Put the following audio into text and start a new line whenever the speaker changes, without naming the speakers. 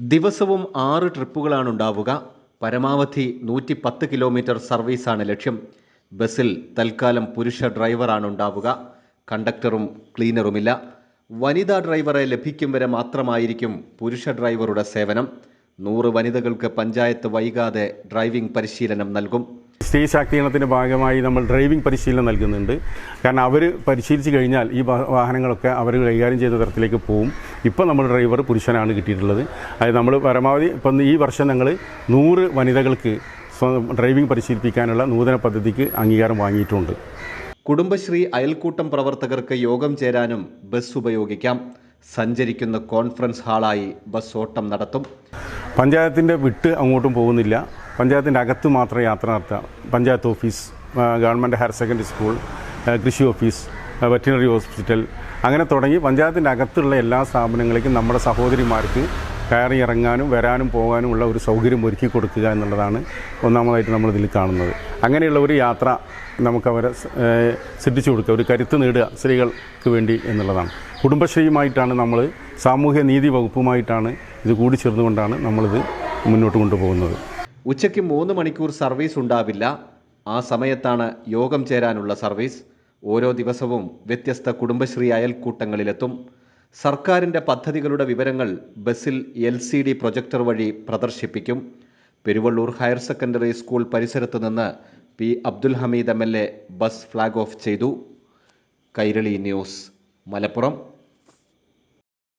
ദിവസവും ആറ് ട്രിപ്പുകളാണ് ഉണ്ടാവുക പരമാവധി നൂറ്റി പത്ത് കിലോമീറ്റർ സർവീസാണ് ലക്ഷ്യം. ബസ്സിൽ തൽക്കാലം പുരുഷ ഡ്രൈവറാണ് ഉണ്ടാവുക കണ്ടക്ടറും ക്ലീനറുമില്ല. വനിതാ ഡ്രൈവറെ ലഭിക്കും വരെ മാത്രമായിരിക്കും പുരുഷ ഡ്രൈവറുടെ സേവനം. നൂറ് വനിതകൾക്ക് പഞ്ചായത്ത് വൈകാതെ ഡ്രൈവിംഗ് പരിശീലനം നൽകും.
സ്ത്രീ ശാക്തീകരണത്തിന്റെ ഭാഗമായി നമ്മൾ ഡ്രൈവിംഗ് പരിശീലനം നൽകുന്നുണ്ട്. കാരണം അവർ പരിശീലിച്ച് കഴിഞ്ഞാൽ ഈ വാഹനങ്ങളൊക്കെ അവർ കൈകാര്യം ചെയ്ത തരത്തിലേക്ക് പോവും. ഇപ്പോൾ നമ്മൾ ഡ്രൈവർ പുരുഷനാണ് കിട്ടിയിട്ടുള്ളത്. അതായത് നമ്മൾ പരമാവധി ഇപ്പം ഈ വർഷം ഞങ്ങൾ നൂറ് വനിതകൾക്ക് ഡ്രൈവിംഗ് പരിശീലിപ്പിക്കാനുള്ള നൂതന പദ്ധതിക്ക് അംഗീകാരം വാങ്ങിയിട്ടുണ്ട്.
കുടുംബശ്രീ അയൽക്കൂട്ടം പ്രവർത്തകർക്ക് യോഗം ചേരാനും ബസ് ഉപയോഗിക്കാം. സഞ്ചരിക്കുന്ന കോൺഫറൻസ് ഹാളായി ബസ് ഓട്ടം നടത്തും.
പഞ്ചായത്തിന്റെ വിട്ട് അങ്ങോട്ടും പോകുന്നില്ല. പഞ്ചായത്തിന്റെ അകത്ത് മാത്രം യാത്ര നടത്താം panchayat office government higher secondary school കൃഷി ഓഫീസ് വെറ്റിനറി ഹോസ്പിറ്റൽ അങ്ങനെ തുടങ്ങി പഞ്ചായത്തിന്റെ അകത്തുള്ള എല്ലാ സ്ഥാപനങ്ങളിലേക്കും നമ്മുടെ സഹോദരിമാർക്ക് കയറി ഇറങ്ങാനും വരാനും പോകാനും ഉള്ള ഒരു സൗകര്യം ഒരുക്കി കൊടുക്കുക എന്നുള്ളതാണ് ഒന്നാമതായിട്ട് നമ്മൾ ഇതിൽ കാണുന്നത്. അങ്ങനെയുള്ള ഒരു യാത്ര നമുക്ക് അവരെ സ- സിദ്ധിച്ചു കൊടുക്കുക ഒരു കരുത്ത് നേടുക സ്ത്രീകൾക്ക് വേണ്ടി എന്നുള്ളതാണ്. കുടുംബശ്രീയുമായിട്ടാണ് നമ്മൾ സാമൂഹ്യ നീതി വകുപ്പുമായിട്ടാണ് ഇത് കൂടി ചേർന്നുകൊണ്ടാണ് നമ്മളിത് മുന്നോട്ട് കൊണ്ടുപോകുന്നത്.
ഉച്ചയ്ക്ക് മൂന്ന് മണിക്കൂർ സർവീസ് ഉണ്ടാവില്ല. ആ സമയത്താണ് യോഗം ചേരാനുള്ള സർവീസ്. ഓരോ ദിവസവും വ്യത്യസ്ത കുടുംബശ്രീ അയൽക്കൂട്ടങ്ങളിലെത്തും. സർക്കാരിന്റെ പദ്ധതികളുടെ വിവരങ്ങൾ ബസ്സിൽ എൽ സി ഡി പ്രൊജക്ടർ വഴി പ്രദർശിപ്പിക്കും. പെരുവള്ളൂർ ഹയർ സെക്കൻഡറി സ്കൂൾ പരിസരത്ത് നിന്ന് P Abdul Hameed M L A bus flag off ചെയ്തു. കൈരളി ന്യൂസ് മലപ്പുറം.